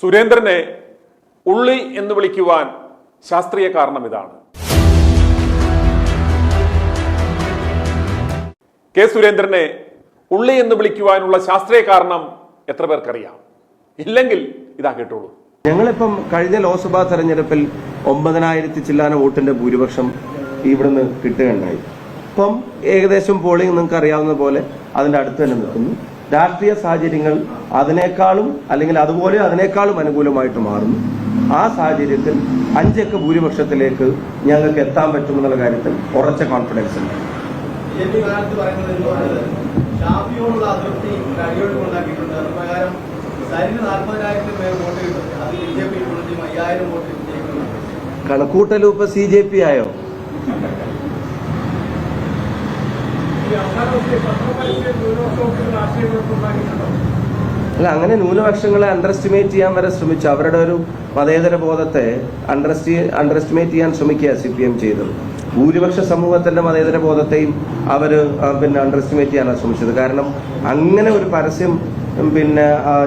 സുരേന്ദ്രനെ ഉള്ളി എന്ന് വിളിക്കുവാൻ ശാസ്ത്രീയ കാരണം ഇതാണ്. കെ സുരേന്ദ്രനെ ഉള്ളി എന്ന് വിളിക്കുവാനുള്ള ശാസ്ത്രീയ കാരണം എത്ര പേർക്കറിയാം? ഇല്ലെങ്കിൽ ഇതാ കേട്ടോളൂ. ഞങ്ങളിപ്പം കഴിഞ്ഞ ലോക്സഭാ തെരഞ്ഞെടുപ്പിൽ ഒമ്പതിനായിരത്തി ചില്ലാന വോട്ടിന്റെ ഭൂരിപക്ഷം ഇവിടുന്ന് കിട്ടുകയുണ്ടായി. ഇപ്പം ഏകദേശം പോളിംഗ് നിങ്ങൾക്ക് അറിയാവുന്ന പോലെ അതിന്റെ അടുത്ത് തന്നെ നിൽക്കുന്നു. രാഷ്ട്രീയ സാഹചര്യങ്ങൾ അതിനേക്കാളും അല്ലെങ്കിൽ അതുപോലെ അതിനേക്കാളും അനുകൂലമായിട്ട് മാറുന്നു ആ സാഹചര്യത്തിൽ അഞ്ചക്ക ഭൂരിപക്ഷത്തിലേക്ക് ഞങ്ങൾക്ക് എത്താൻ പറ്റുമെന്നുള്ള കാര്യത്തിൽ ഉറച്ച കോൺഫിഡൻസ് ഉണ്ട്. കണക്കൂട്ടൽ കണക്കൂട്ടലും ഇപ്പൊ സി ജെ പി ആയോ? അല്ല അങ്ങനെ ന്യൂനപക്ഷങ്ങളെ അണ്ടർ എസ്റ്റിമേറ്റ് ചെയ്യാൻ വരെ ശ്രമിച്ചു. അവരുടെ ഒരു മതേതര ബോധത്തെ അണ്ടർ അണ്ടർ എസ്റ്റിമേറ്റ് ചെയ്യാൻ ശ്രമിക്കുക സി പി എം ചെയ്തത്. ഭൂരിപക്ഷ സമൂഹത്തിന്റെ മതേതര ബോധത്തെയും അവർ പിന്നെ അണ്ടർ എസ്റ്റിമേറ്റ് ചെയ്യാനാണ് ശ്രമിച്ചത്. കാരണം അങ്ങനെ ഒരു പരസ്യം പിന്നെ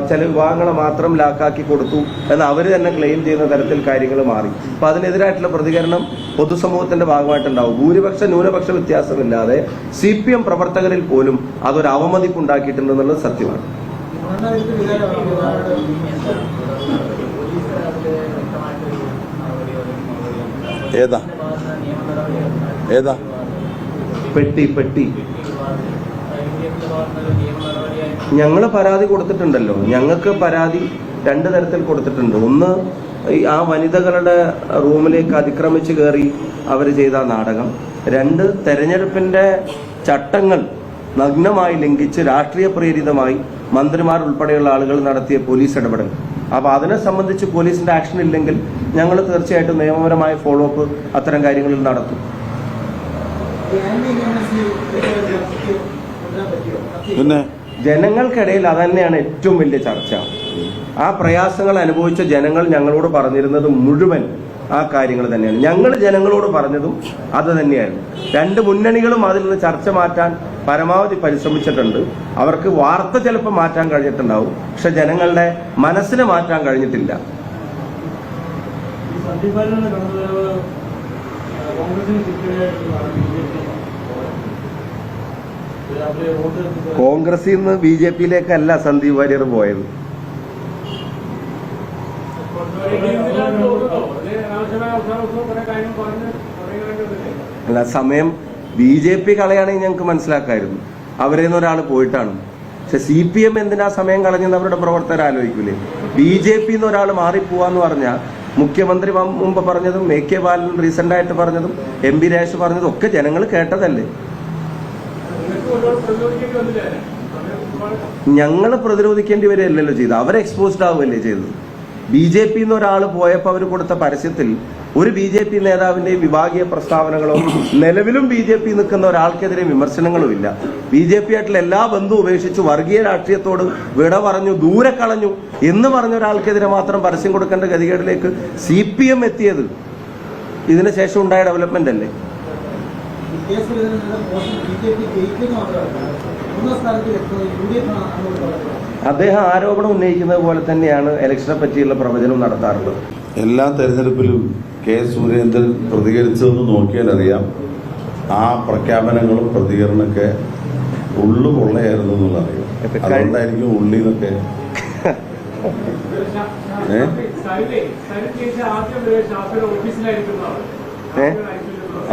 ചില വിഭാഗങ്ങളെ മാത്രം ലാക്കാക്കി കൊടുത്തു എന്ന് അവർ തന്നെ ക്ലെയിം ചെയ്യുന്ന തരത്തിൽ കാര്യങ്ങൾ മാറി. അപ്പൊ അതിനെതിരായിട്ടുള്ള പ്രതികരണം പൊതുസമൂഹത്തിന്റെ ഭാഗമായിട്ടുണ്ടാവും. ഭൂരിപക്ഷ ന്യൂനപക്ഷ വ്യത്യാസമില്ലാതെ സി പി എം പ്രവർത്തകരിൽ പോലും അതൊരു അവമതിപ്പ് ഉണ്ടാക്കിയിട്ടുണ്ടെന്നുള്ളത് സത്യമാണ്. ഏതാ? ഏതാ? പെട്ടി പെട്ടി. ഞങ്ങൾ പരാതി കൊടുത്തിട്ടുണ്ടല്ലോ. ഞങ്ങൾക്ക് പരാതി രണ്ട് തരത്തിൽ കൊടുത്തിട്ടുണ്ട്. ഒന്ന് ആ വനിതകളുടെ റൂമിലേക്ക് അതിക്രമിച്ച് കയറി അവർ ചെയ്ത നാടകം. രണ്ട് തെരഞ്ഞെടുപ്പിന്റെ ചട്ടങ്ങൾ നഗ്നമായി ലംഘിച്ച് രാഷ്ട്രീയ പ്രേരിതമായി മന്ത്രിമാർ ഉൾപ്പെടെയുള്ള ആളുകൾ നടത്തിയ പോലീസ് ഇടപെടൽ. അപ്പോൾ അതിനെ സംബന്ധിച്ച് പോലീസിന്റെ ആക്ഷൻ ഇല്ലെങ്കിൽ ഞങ്ങൾ തീർച്ചയായിട്ടും നിയമപരമായ ഫോളോ അപ്പ് അത്തരം കാര്യങ്ങളിൽ നടത്തും. പിന്നെ ജനങ്ങൾക്കിടയിൽ അതന്നെയാണ് ഏറ്റവും വലിയ ചർച്ച. ആ പ്രയാസങ്ങൾ അനുഭവിച്ച ജനങ്ങൾ ഞങ്ങളോട് പറഞ്ഞിരുന്നത് മുഴുവൻ ആ കാര്യങ്ങൾ തന്നെയാണ്. ഞങ്ങൾ ജനങ്ങളോട് പറഞ്ഞതും അത് തന്നെയായിരുന്നു. രണ്ട് മുന്നണികളും അതിൽ നിന്ന് ചർച്ച മാറ്റാൻ പരമാവധി പരിശ്രമിച്ചിട്ടുണ്ട്. അവർക്ക് വാർത്ത ചിലപ്പോൾ മാറ്റാൻ കഴിഞ്ഞിട്ടുണ്ടാവും. പക്ഷെ ജനങ്ങളുടെ മനസ്സിനെ മാറ്റാൻ കഴിഞ്ഞിട്ടില്ല. കോൺഗ്രസിൽ നിന്ന് ബി ജെ പിയിലേക്കല്ല സന്ദീപ് വാര്യർ പോയത്. അല്ല സമയം ബി ജെ പി കളയാണെങ്കിൽ ഞങ്ങൾക്ക് മനസ്സിലാക്കായിരുന്നു. അവരിൽ ഒരാൾ പോയിട്ടാണ്. പക്ഷെ സി പി എം എന്തിനാ സമയം കളഞ്ഞെന്ന് അവരുടെ പ്രവർത്തകർ ആലോചിക്കൂലേ? ബി ജെ പി എന്നൊരാൾ മാറിപ്പോവാന്ന് പറഞ്ഞാൽ മുഖ്യമന്ത്രി മുമ്പ് പറഞ്ഞതും എ കെ ബാലൻ റീസെന്റ് ആയിട്ട് പറഞ്ഞതും എം പി രാജേഷ് പറഞ്ഞതും ഒക്കെ ജനങ്ങൾ കേട്ടതല്ലേ? ഞങ്ങൾ പ്രതിരോധിക്കേണ്ടി വരികയല്ലല്ലോ ചെയ്തത്. അവരെ എക്സ്പോസ്ഡ് ആവുകയല്ലേ ചെയ്തത്. ബി ജെ പി എന്ന് ഒരാൾ പോയപ്പോൾ അവർ കൊടുത്ത പരസ്യത്തിൽ ഒരു ബി ജെ പി നേതാവിന്റെയും വിഭാഗീയ പ്രസ്താവനകളോ നിലവിലും ബി ജെ പി നിൽക്കുന്ന ഒരാൾക്കെതിരെ വിമർശനങ്ങളും ഇല്ല. ബി ജെ പി ആയിട്ടുള്ള എല്ലാ ബന്ധവും ഉപേക്ഷിച്ച് വർഗീയ രാഷ്ട്രീയത്തോട് വിട പറഞ്ഞു ദൂരെ കളഞ്ഞു എന്ന് പറഞ്ഞ ഒരാൾക്കെതിരെ മാത്രം പരസ്യം കൊടുക്കേണ്ട ഗതികേടിലേക്ക് സി പി എം എത്തിയത്. ഇതിന് ശേഷം ഉണ്ടായ ഡെവലപ്മെന്റ് അല്ലേ? അദ്ദേഹം ആരോപണം ഉന്നയിക്കുന്നത് പോലെ തന്നെയാണ് ഇലക്ഷനെ പറ്റിയുള്ള പ്രവചനം നടത്താറുള്ളത്. എല്ലാ തെരഞ്ഞെടുപ്പിലും കെ സുരേന്ദ്രൻ പ്രതികരിച്ചതെന്ന് നോക്കിയാൽ അറിയാം ആ പ്രഖ്യാപനങ്ങളും പ്രതികരണമൊക്കെ ഉള്ളു കൊള്ളയായിരുന്നു എന്നുള്ളറിയാം അതുകൊണ്ടായിരിക്കും ഉള്ളി എന്നൊക്കെ ഏ?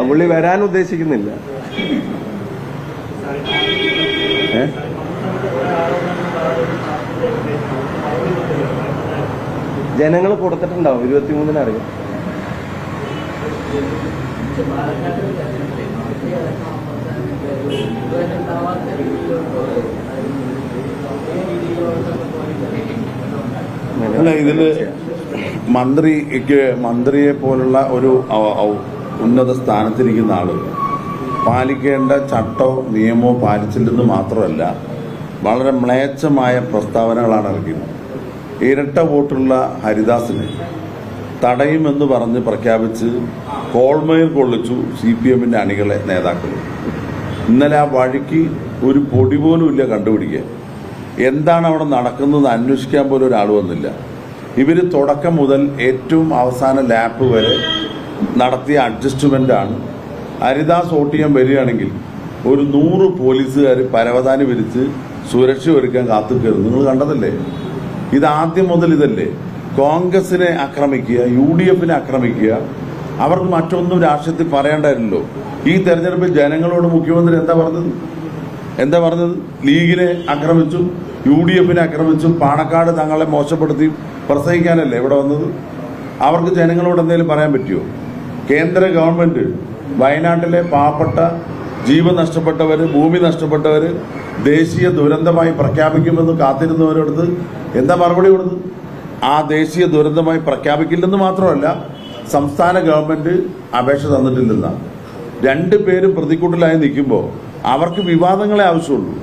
പുള്ളി വരാൻ ഉദ്ദേശിക്കുന്നില്ല? ജനങ്ങൾ കൊടുത്തിട്ടുണ്ടാവും ഇരുപത്തിമൂന്നിന് അറിയാം അല്ല ഇതിൽ മന്ത്രിക്ക് മന്ത്രിയെ പോലുള്ള ഒരു ഉന്നത സ്ഥാനത്തിരിക്കുന്ന ആളുകൾ പാലിക്കേണ്ട ചട്ടോ നിയമമോ പാലിച്ചില്ലെന്ന് മാത്രമല്ല വളരെ മ്ലേച്ഛമായ പ്രസ്താവനകളാണ് ഇറക്കിയത് ഇരട്ട വോട്ടുള്ള ഹരിദാസിനെ തടയുമെന്ന് പറഞ്ഞ് പ്രഖ്യാപിച്ച് കോൾമയിൽ കൊള്ളിച്ചു സി പി എമ്മിന്റെ അണികളെ നേതാക്കൾ. ഇന്നലെ ആ വഴിക്ക് ഒരു പൊടി പോലും ഇല്ല കണ്ടുപിടിക്കാൻ. എന്താണ് അവിടെ നടക്കുന്നത് അന്വേഷിക്കാൻ പോലും ഒരാൾ വന്നില്ല. തുടക്കം മുതൽ ഏറ്റവും അവസാന ലാപ്പ് വരെ നടത്തിയ അഡ്ജസ്റ്റ്മെന്റാണ് ഹരിദാസ് വോട്ട് ചെയ്യാൻ വരികയാണെങ്കിൽ ഒരു നൂറ് പോലീസുകാർ പരവതാനി വിരിച്ച് സുരക്ഷ ഒരുക്കാൻ കാത്തു കയറും നിങ്ങൾ കണ്ടതല്ലേ? ഇത് ആദ്യം മുതൽ ഇതല്ലേ? കോൺഗ്രസിനെ ആക്രമിക്കുക യു ഡി എഫിനെ ആക്രമിക്കുക അവർക്ക് മറ്റൊന്നും രാഷ്ട്രീയത്തിൽ പറയേണ്ടായിരുന്നല്ലോ. ഈ തെരഞ്ഞെടുപ്പിൽ ജനങ്ങളോട് മുഖ്യമന്ത്രി എന്താ പറഞ്ഞത്? എന്താ പറഞ്ഞത്? ലീഗിനെ ആക്രമിച്ചു യു ഡി എഫിനെ ആക്രമിച്ചു പാണക്കാട് തങ്ങളെ മോശപ്പെടുത്തി പ്രസംഗിക്കാനല്ലേ ഇവിടെ വന്നത്? അവർക്ക് ജനങ്ങളോട് എന്തെങ്കിലും പറയാൻ പറ്റുമോ കേന്ദ്ര ഗവൺമെന്റ് വയനാട്ടിലെ പാവപ്പെട്ട ജീവൻ നഷ്ടപ്പെട്ടവര് ഭൂമി നഷ്ടപ്പെട്ടവര് ദേശീയ ദുരന്തമായി പ്രഖ്യാപിക്കുമെന്ന് കാത്തിരുന്നവരടുത്ത് എന്താ മറുപടി കൊടുത്തത് ആ ദേശീയ ദുരന്തമായി പ്രഖ്യാപിക്കില്ലെന്ന് മാത്രമല്ല സംസ്ഥാന ഗവൺമെന്റ് അപേക്ഷ തന്നിട്ടില്ലെന്നാണ് രണ്ട് പേരും പ്രതിക്കൂട്ടിലായി നിൽക്കുമ്പോൾ അവർക്ക് വിവാദങ്ങളെ ആവശ്യമുള്ളൂ.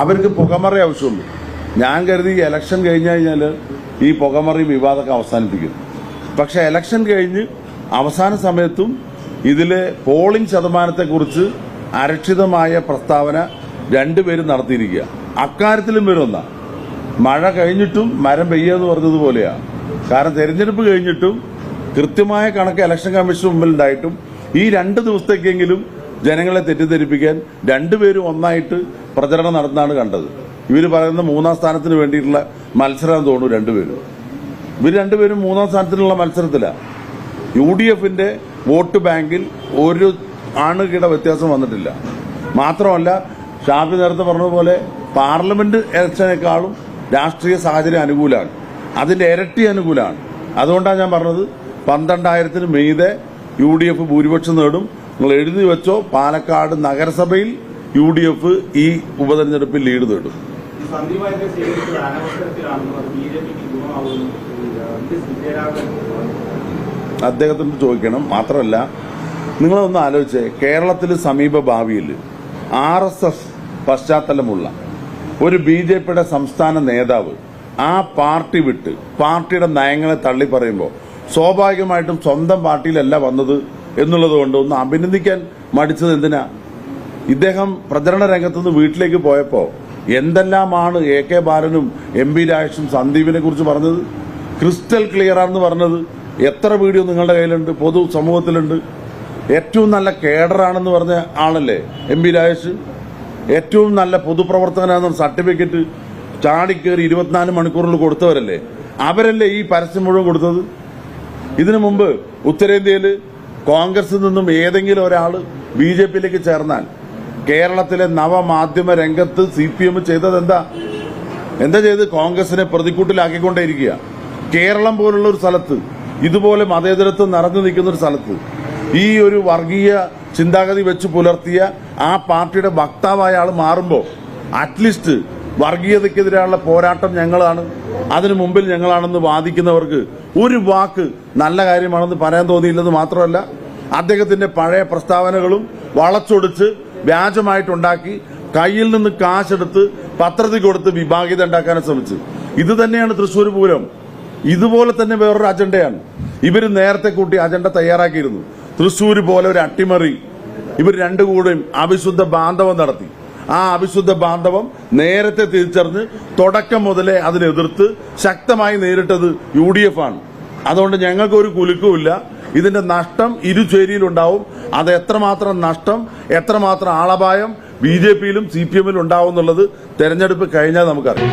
അവർക്ക് പുകമറ ആവശ്യമുള്ളൂ. ഞാൻ കരുതി ഇലക്ഷൻ കഴിഞ്ഞു കഴിഞ്ഞാൽ ഈ പുകമറി വിവാദമൊക്കെ അവസാനിപ്പിക്കും. പക്ഷെ ഇലക്ഷൻ കഴിഞ്ഞ് അവസാന സമയത്തും ഇതിലെ പോളിംഗ് ശതമാനത്തെക്കുറിച്ച് അരക്ഷിതമായ പ്രസ്താവന രണ്ടുപേരും നടത്തിയിരിക്കുക. അക്കാര്യത്തിലും വരുന്ന മഴ കഴിഞ്ഞിട്ടും മരം പെയ്യെന്ന് പറഞ്ഞതുപോലെയാണ് കാരണം തെരഞ്ഞെടുപ്പ് കഴിഞ്ഞിട്ടും കൃത്യമായ കണക്ക് ഇലക്ഷൻ കമ്മീഷൻ മുമ്പിൽ ഉണ്ടായിട്ടും ഈ രണ്ട് ദിവസത്തേക്കെങ്കിലും ജനങ്ങളെ തെറ്റിദ്ധരിപ്പിക്കാൻ രണ്ടുപേരും ഒന്നായിട്ട് പ്രചരണം നടന്നാണ് കണ്ടത്. ഇവർ പറയുന്ന മൂന്നാം സ്ഥാനത്തിന് വേണ്ടിയിട്ടുള്ള മത്സരം തോന്നുന്നു രണ്ടുപേരും. ഇവർ രണ്ടുപേരും മൂന്നാം സ്ഥാനത്തിനുള്ള മത്സരത്തിലാണ് യു ഡി എഫിന്റെ വോട്ട് ബാങ്കിൽ ഒരു ആണുകിട വ്യത്യാസം വന്നിട്ടില്ല. മാത്രമല്ല ഷാഫി നേരത്തെ പറഞ്ഞതുപോലെ പാർലമെന്റ് ഇലക്ഷനേക്കാളും രാഷ്ട്രീയ സാഹചര്യം അനുകൂലമാണ്. അതിന്റെ ഇരട്ടി അനുകൂലമാണ്. അതുകൊണ്ടാണ് ഞാൻ പറഞ്ഞത് പന്ത്രണ്ടായിരത്തിന് മീതെ യു ഡി എഫ് ഭൂരിപക്ഷം നേടും. നിങ്ങൾ എഴുതി വെച്ചോ പാലക്കാട് നഗരസഭയിൽ യു ഡി എഫ് ഈ ഉപതെരഞ്ഞെടുപ്പിൽ ലീഡ് നേടും. വിജയരാഘവൻ അദ്ദേഹത്തിന് ചോദിക്കണം. മാത്രമല്ല നിങ്ങളൊന്ന് ആലോചിച്ചേ കേരളത്തിൽ സമീപ ഭാവിയിൽ ആർ എസ് എസ് പശ്ചാത്തലമുള്ള ഒരു ബി ജെ പിയുടെ സംസ്ഥാന നേതാവ് ആ പാർട്ടി വിട്ട് പാർട്ടിയുടെ നയങ്ങളെ തള്ളി പറയുമ്പോൾ സ്വാഭാവികമായിട്ടും സ്വന്തം പാർട്ടിയിലല്ല വന്നത് എന്നുള്ളത് കൊണ്ട് ഒന്ന് അഭിനന്ദിക്കാൻ മടിച്ചത് എന്തിനാ? ഇദ്ദേഹം പ്രചരണ രംഗത്തുനിന്ന് വീട്ടിലേക്ക് പോയപ്പോൾ എന്തെല്ലാമാണ് എ കെ ബാലനും എം പി രാജേഷും സന്ദീപിനെ കുറിച്ച് പറഞ്ഞത്? ക്രിസ്റ്റൽ ക്ലിയർ ആണെന്ന് പറഞ്ഞത്? എത്ര വീഡിയോ നിങ്ങളുടെ കയ്യിലുണ്ട്? പൊതു സമൂഹത്തിലുണ്ട്. ഏറ്റവും നല്ല കേഡറാണെന്ന് പറഞ്ഞ ആളല്ലേ? M P Rajesh. ഏറ്റവും നല്ല പൊതുപ്രവർത്തകനാണെന്ന സർട്ടിഫിക്കറ്റ് ചാടിക്കേറി ഇരുപത്തിനാല് മണിക്കൂറിൽ കൊടുത്തവരല്ലേ? അവരല്ലേ ഈ പരസ്യം മുഴുവൻ കൊടുത്തത്? ഇതിനു മുമ്പ് ഉത്തരേന്ത്യയിൽ കോൺഗ്രസിൽ നിന്നും ഏതെങ്കിലും ഒരാൾ ബി ജെ പിയിലേക്ക് ചേർന്നാൽ കേരളത്തിലെ നവമാധ്യമ രംഗത്ത് സി പി എം ചെയ്തത് എന്താ എന്താ ചെയ്ത്? കോൺഗ്രസിനെ പ്രതിക്കൂട്ടിലാക്കിക്കൊണ്ടേയിരിക്കുക. കേരളം പോലുള്ള ഒരു സ്ഥലത്ത് ഇതുപോലെ മതേതരത്വം നിറഞ്ഞു നിൽക്കുന്ന ഒരു സ്ഥലത്ത് ഈ ഒരു വർഗീയ ചിന്താഗതി വെച്ച് പുലർത്തിയ ആ പാർട്ടിയുടെ വക്താവായ ആൾ മാറുമ്പോൾ അറ്റ്ലീസ്റ്റ് വർഗീയതയ്ക്കെതിരെയുള്ള പോരാട്ടം ഞങ്ങളാണ് അതിനു മുമ്പിൽ ഞങ്ങളാണെന്ന് വാദിക്കുന്നവർക്ക് ഒരു വാക്ക് നല്ല കാര്യമാണെന്ന് പറയാൻ തോന്നിയില്ലെന്ന് മാത്രമല്ല അദ്ദേഹത്തിന്റെ പഴയ പ്രസ്താവനകളും വളച്ചൊടിച്ച് വ്യാജമായിട്ടുണ്ടാക്കി കയ്യിൽ നിന്ന് കാശെടുത്ത് പത്രത്തിൽ കൊടുത്ത് വിഭാഗീയത ഉണ്ടാക്കാനും ശ്രമിച്ചു ഇത് തന്നെയാണ് തൃശ്ശൂർ പൂരം. ഇതുപോലെ തന്നെ വേറൊരു അജണ്ടയാണ്. ഇവർ നേരത്തെ കൂട്ടി അജണ്ട തയ്യാറാക്കിയിരുന്നു. തൃശ്ശൂർ പോലെ ഒരു അട്ടിമറി ഇവർ രണ്ടു കൂടെയും അവിശുദ്ധ ബാന്ധവം നടത്തി. ആ അവിശുദ്ധ ബാന്ധവം നേരത്തെ തിരിച്ചറിഞ്ഞ് തുടക്കം മുതലേ അതിനെതിർത്ത് ശക്തമായി നേരിട്ടത് യു ഡി എഫ് ആണ്. അതുകൊണ്ട് ഞങ്ങൾക്ക് ഒരു കുലുക്കുമില്ല ഇതിന്റെ നഷ്ടം ഇരുചേരിയിലുണ്ടാവും അത് എത്രമാത്രം നഷ്ടം എത്രമാത്രം ആളപായം ബി ജെ പിയിലും സി പി എമ്മിലും ഉണ്ടാവും എന്നുള്ളത് തെരഞ്ഞെടുപ്പ് കഴിഞ്ഞാൽ നമുക്കറിയാം.